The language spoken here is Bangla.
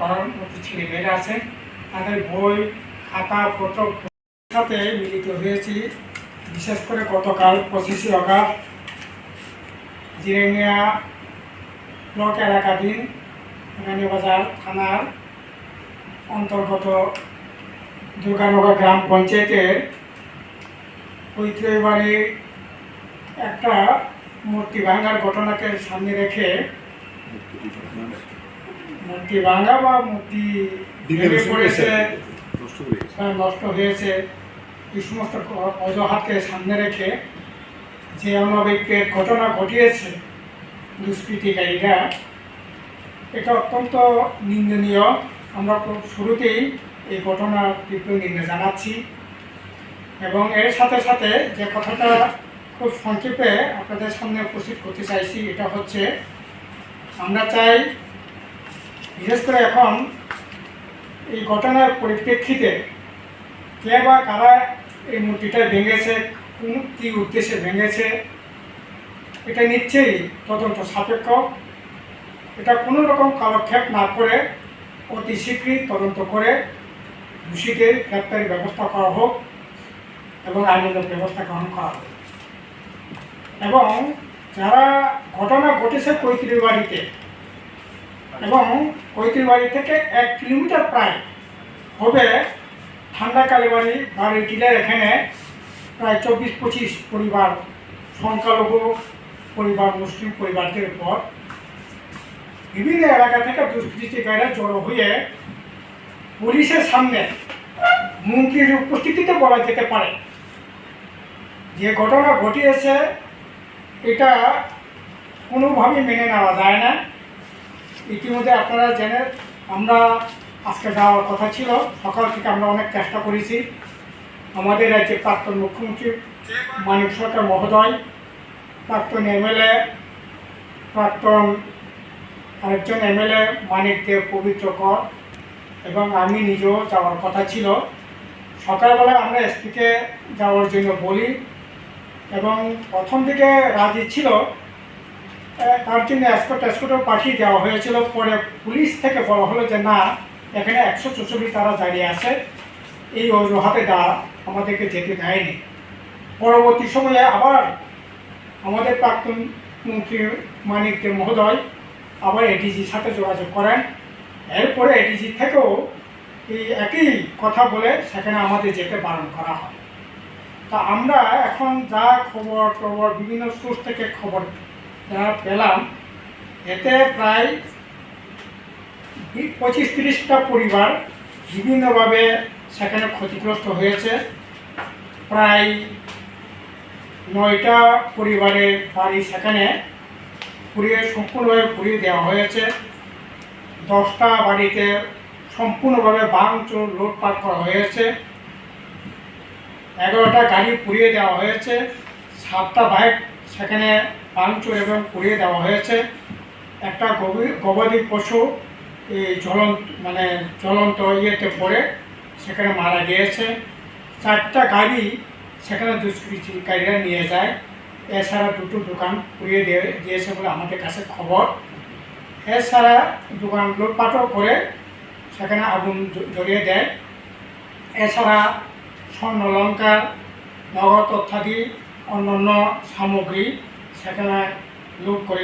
করার মতো ছেলে মেয়েরা আছে। তাদের বই, খাতা পত্র সাথে মিলিত হয়েছি। বিশেষ করে গতকাল পঁচিশে অগাস্ট, জিরেনিয়া ব্লক এলাকাধীন রানীবাজার থানার অন্তর্গত দুর্গানগর গ্রাম পঞ্চায়েতের বাড়ির একটা মূর্তি ভাঙার ঘটনাকে সামনে রেখে মূর্তি ভাঙা বা মূর্তি ভেঙে পড়েছে নষ্ট হয়েছে। এই সমস্ত অজুহাতকে সামনে রেখে যে অনবৈক্যের ঘটনা ঘটিয়েছে দুষ্কৃতিকারীরা এটা অত্যন্ত নিন্দনীয়। আমরা খুব শুরুতেই এই ঘটনার তীব্র নিন্দা জানাচ্ছি। এবং এর সাথে সাথে যে কথাটা খুব সংক্ষেপে আপনাদের সামনে উপস্থিত করতে চাইছি এটা হচ্ছে আমরা চাই বিশেষ করে এখন এই ঘটনার পরিপ্রেক্ষিতে কে বা কারা এই মূর্তিটা ভেঙেছে, কোন কী উদ্দেশ্যে ভেঙেছে, এটা নিশ্চয়ই তদন্ত সাপেক্ষ। এটা কোনো রকম কালক্ষেপ না করে অতি শীঘ্রই তদন্ত করে দোষীদের গ্রেপ্তারি ব্যবস্থা করা হোক এবং আইনগত ব্যবস্থা গ্রহণ করা হোক। এবং যারা ঘটনা ঘটেছে কৈত্রী বাড়িতে এবং কৈত্রী বাড়ি থেকে এক কিলোমিটার প্রায় হবে ঠান্ডা কালীবাড়ি বাড়ির টিলার এখানে প্রায় চব্বিশ পঁচিশ পরিবার সংখ্যালঘু পরিবার, মুসলিম পরিবারদের উপর বিভিন্ন এলাকা থেকে দুষ্কৃতিকারীরা জড়ো হয়ে পুলিশের সামনে মন্ত্রীর উপস্থিতিতে বলা যেতে পারে। যে ঘটনা ঘটিয়েছে, এটা কোনোভাবেই মেনে নেওয়া যায় না। ইতিমধ্যে আপনারা জেনে আমরা আজকে যাওয়ার কথা ছিল। সকাল থেকে আমরা অনেক চেষ্টা করেছি। আমাদের রাজ্যের প্রাক্তন মুখ্যমন্ত্রী মানিক সরকার মহোদয়, প্রাক্তন এমএলএ, প্রাক্তন আরেকজন এমএলএ মানিক দেব পবিত্র কর এবং আমি নিজেও যাওয়ার কথা ছিল। সকালবেলায় আমরা এসপিকে যাওয়ার জন্য বলি এবং প্রথম দিকে রাজি ছিল তার জন্য এসকোট টেসকোটও পাঠিয়ে দেওয়া হয়েছিল। পরে পুলিশ থেকে বলা হলো যে, না, এখানে একশো চৌচল্লিশ তারা দাঁড়িয়ে আছে। এই অজুহাতে দা আমাদেরকে যেতে দেয়নি। পরবর্তী সময়ে আবার আমাদের প্রাক্তন মন্ত্রী মানিক দে মহোদয় আবার এডিজির সাথে যোগাযোগ করেন। এরপরে এডিজি থেকেও এই একই কথা বলে সেখানে আমাদের যেতে বারণ করা হয়। তা আমরা এখন যা খবর টবর বিভিন্ন সোর্স থেকে খবর যা পেলাম, এতে প্রায় পঁচিশ তিরিশটা পরিবার বিভিন্নভাবে সেখানে ক্ষতিগ্রস্ত হয়েছে। প্রায় নয়টা পরিবারের বাড়ি সেখানে পুড়িয়ে সম্পূর্ণভাবে পুড়িয়ে দেওয়া হয়েছে। দশটা বাড়িতে সম্পূর্ণভাবে ভাঙচুর, লুটপাট করা হয়েছে। এগারোটা গাড়ি পুড়িয়ে দেওয়া হয়েছে। সাতটা বাইক সেখানে ভাঙচুর এবং পুড়িয়ে দেওয়া হয়েছে। একটা গবাদি পশু এই জ্বলন্ত মানে জ্বলন্ত ইয়েতে পড়ে, সেখানে মারা গিয়েছে। চারটা গাড়ি সেখানে দুষ্কৃতিকারীরা নিয়ে যায়। এছাড়া দুটো দোকান পুড়িয়ে দিয়ে দিয়েছে বলে আমাদের কাছে খবর। এছাড়া দোকান লুটপাটও করে সেখানে আগুন জ- জ্বলিয়ে দেয়। এছাড়া স্বর্ণ লঙ্কার নগদ অত্যাদি অন্যান্য সামগ্রী সেখানে লুট করে